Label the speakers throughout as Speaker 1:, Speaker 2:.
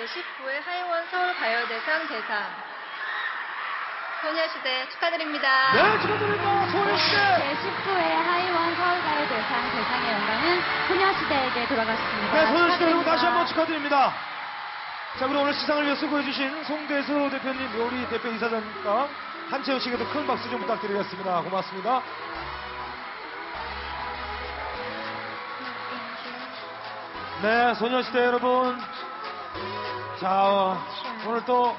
Speaker 1: 제19회 하이원 서울 가요대상 대상 소녀시대 축하드립니다.
Speaker 2: 네, 축하드립니다. 소녀시대.
Speaker 3: 제19회 하이원 서울가요 대상 대상의 영광은 소녀시대에게 돌아갔습니다.
Speaker 2: 네, 소녀시대 여러분. 다시 한번 축하드립니다. 자, 그럼 오늘 시상을 위해 수고해주신 송대수 대표님, 우리 대표 이사장과 한채영 씨에게도 큰 박수 좀 부탁드리겠습니다. 고맙습니다. 네, 소녀시대 여러분. 자, 어, 오늘 또,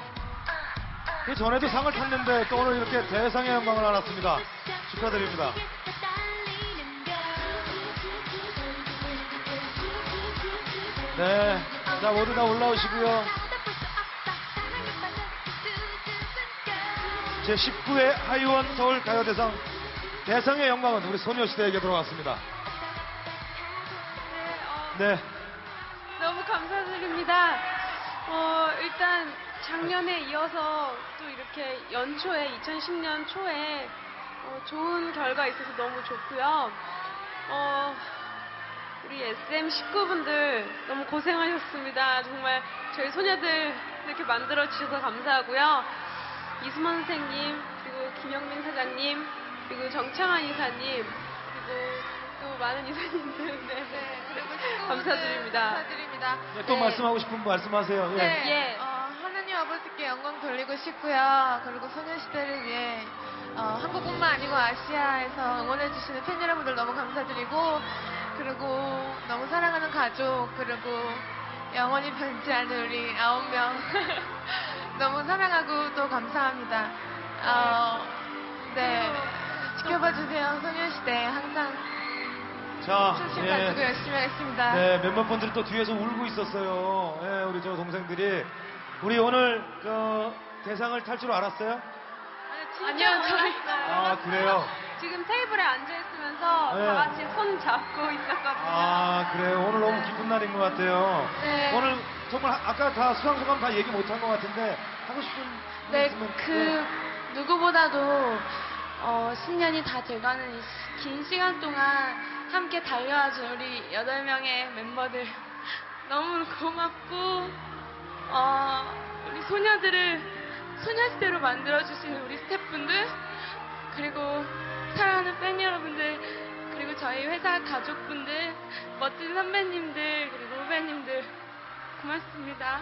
Speaker 2: 그 전에도 상을 탔는데 또 오늘 이렇게 대상의 영광을 안았습니다. 축하드립니다. 네, 자, 모두 다 올라오시고요. 제19회 하이원 서울 가요대상 대상의 영광은 우리 소녀시대에게 돌아갔습니다. 네,
Speaker 4: 너무 감사드립니다. 어, 일단 작년에 이어서 또 이렇게 연초에 2010년 초에 어, 좋은 결과 있어서 너무 좋고요. 어, 우리 SM 식구분들 너무 고생하셨습니다. 정말 저희 소녀들 이렇게 만들어 주셔서 감사하고요. 이수만 선생님, 그리고 김영민 사장님, 그리고 정창환 이사님, 그리고 또 많은 이사님들, 네.
Speaker 1: 그리고 식구분들
Speaker 4: 감사드립니다.
Speaker 1: 감사드립니다.
Speaker 2: 네, 또
Speaker 1: 네.
Speaker 2: 말씀하고 싶은 분 말씀하세요. 예.
Speaker 1: 네,
Speaker 4: 예.
Speaker 1: 어, 하나님 아버지께 영광 돌리고 싶고요. 그리고 소녀시대를 위해 어, 한국뿐만 아니고 아시아에서 응원해주시는 팬 여러분들 너무 감사드리고 그리고 너무 사랑하는 가족 그리고 영원히 변치 않는 우리 아홉 명 너무 사랑하고 또 감사합니다. 어, 네 지켜봐 주세요 소녀시대 항상
Speaker 2: 자, 예.
Speaker 1: 가지고 열심히 하겠습니다.
Speaker 2: 네, 몇몇 분들이 또 뒤에서 울고 있었어요. 예, 우리 저 동생들이. 우리 오늘 그 대상을 탈 줄 알았어요?
Speaker 4: 아니요, 저희
Speaker 2: 아, 그래요?
Speaker 4: 지금 테이블에 앉아 있으면서
Speaker 2: 네.
Speaker 4: 다 같이 손 잡고 있었거든요.
Speaker 2: 아, 그래요. 오늘 너무 기쁜 날인 것 같아요.
Speaker 1: 네.
Speaker 2: 오늘 정말 아- 아까 다 수상소감 다 얘기 못한 것 같은데 하고 싶은
Speaker 5: 네,
Speaker 2: 말씀은
Speaker 5: 그 누구보다도 어, 10년이 다 돼가는 이 긴 시간 동안 함께 달려와준 우리 8명의 멤버들 너무 고맙고 어, 우리 소녀들을 소녀시대로 만들어주신 우리 스태프분들 그리고 사랑하는 팬 여러분들 그리고 저희 회사 가족분들 멋진 선배님들 그리고 후배님들 고맙습니다.